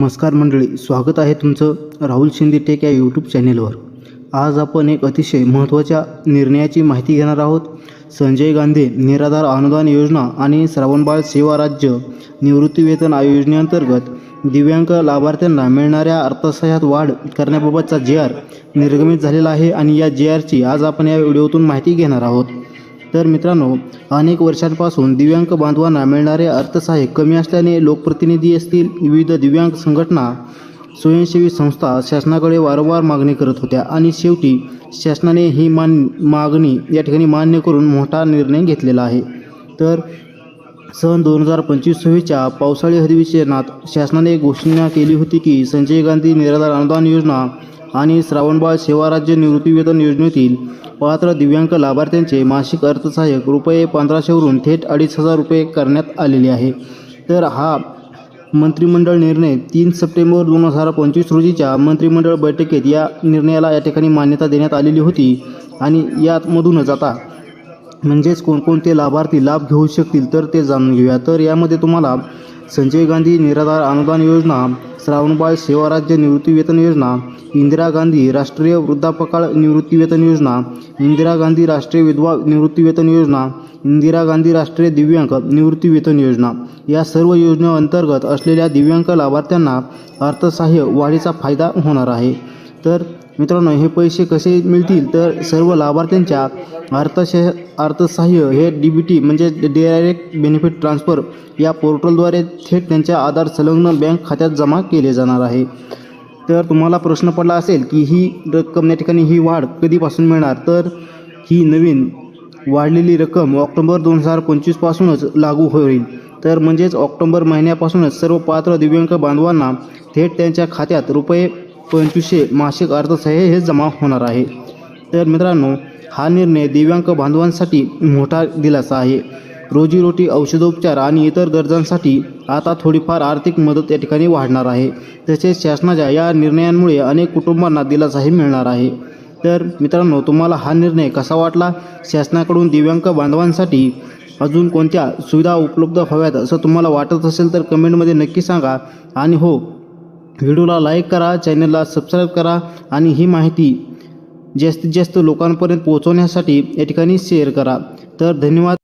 नमस्कार मंडळी स्वागत आहे तुमचं राहुल शिंदे टेक या यूट्यूब चॅनेलवर आज आपण एक अतिशय महत्त्वाच्या निर्णयाची माहिती घेणार आहोत. संजय गांधी निराधार अनुदान योजना आणि श्रावणबाळ सेवा राज्य निवृत्तीवेतन योजनेअंतर्गत दिव्यांग लाभार्थ्यांना मिळणाऱ्या अर्थसहाय्यात वाढ करण्याबाबतचा जे आर निर्गमित झालेला आहे आणि या जे आरची आज आपण या व्हिडिओतून माहिती घेणार आहोत. तर मित्रांनो अनेक वर्षांपासून दिव्यांग बांधवांना मिळणारे अर्थसहाय्य कमी असल्याने लोकप्रतिनिधी असतील. विविध दिव्यांग संघटना स्वयंसेवी संस्था शासनाकडे वारंवार मागणी करत होत्या आणि शेवटी शासनाने ही मान मागणी या ठिकाणी मान्य करून मोठा निर्णय घेतलेला आहे. तर सन दोन हजार पंचवीस सव्वीसच्या पावसाळी अधिवेशनात शासनाने घोषणा केली होती की संजय गांधी निराधार अनुदान योजना आणि श्रावणबाळ सेवा राज्य निवृत्तीवेतन योजनेतील पात्र दिव्यांग लाभार्थ्यांचे मासिक अर्थसहाय्यक रुपये पंधराशेवरून थेट अडीच हजार रुपये करण्यात आलेले आहे. तर हा मंत्रिमंडळ निर्णय तीन सप्टेंबर दोन हजार पंचवीस रोजीच्या मंत्रिमंडळ बैठकीत या निर्णयाला या ठिकाणी मान्यता देण्यात आलेली होती आणि यातमधूनच आता म्हणजेच कोणकोणते लाभार्थी लाभ घेऊ शकतील तर ते जाणून घेऊया. तर यामध्ये तुम्हाला संजय गांधी निराधार अनुदान योजना श्रावणबाळ सेवा राज्य निवृत्तीवेतन योजना इंदिरा गांधी राष्ट्रीय वृद्धापकाळ निवृत्तीवेतन योजना इंदिरा गांधी राष्ट्रीय विधवा निवृत्तीवेतन योजना इंदिरा गांधी राष्ट्रीय दिव्यांग निवृत्तीवेतन योजना या सर्व योजनेअंतर्गत असलेल्या दिव्यांग लाभार्थ्यांना अर्थसहाय्य वाढीचा फायदा होणार आहे. तर मित्रांनो हे पैसे कसे मिळतील? तर सर्व लाभार्थ्यांच्या अर्थशह अर्थसहाय्य हे डी बी टी म्हणजे डायरेक्ट बेनिफिट ट्रान्सफर या पोर्टलद्वारे थेट त्यांच्या आधार संलग्न बँक खात्यात जमा केले जाणार आहे. तर तुम्हाला प्रश्न पडला असेल की ही रक्कम या ठिकाणी ही वाढ कधीपासून मिळणार? तर ही नवीन वाढलेली रक्कम ऑक्टोबर दोन हजार पंचवीसपासूनच लागू होईल. तर म्हणजेच ऑक्टोबर महिन्यापासूनच सर्व पात्र दिव्यांग बांधवांना थेट त्यांच्या खात्यात रुपये पंचवीसशे मासिक अर्थसहाय्य हे जमा होणार आहे. तर मित्रांनो हा निर्णय दिव्यांग बांधवांसाठी मोठा दिलासा आहे. रोजीरोटी औषधोपचार आणि इतर गरजांसाठी आता थोडीफार आर्थिक मदत या ठिकाणी वाढणार आहे. तसेच शासनाच्या या निर्णयांमुळे अनेक कुटुंबांना दिलासाही मिळणार आहे. तर मित्रांनो तुम्हाला हा निर्णय कसा वाटला? शासनाकडून दिव्यांग बांधवांसाठी अजून कोणत्या सुविधा उपलब्ध हव्यात असं तुम्हाला वाटत असेल तर कमेंटमध्ये नक्की सांगा. आणि हो व्हिडिओला लाईक करा चॅनलला सबस्क्राईब करा आणि ही माहिती जास्तीत जास्त लोकांपर्यंत पोहोचवण्यासाठी या ठिकाणी शेअर करा. तर धन्यवाद.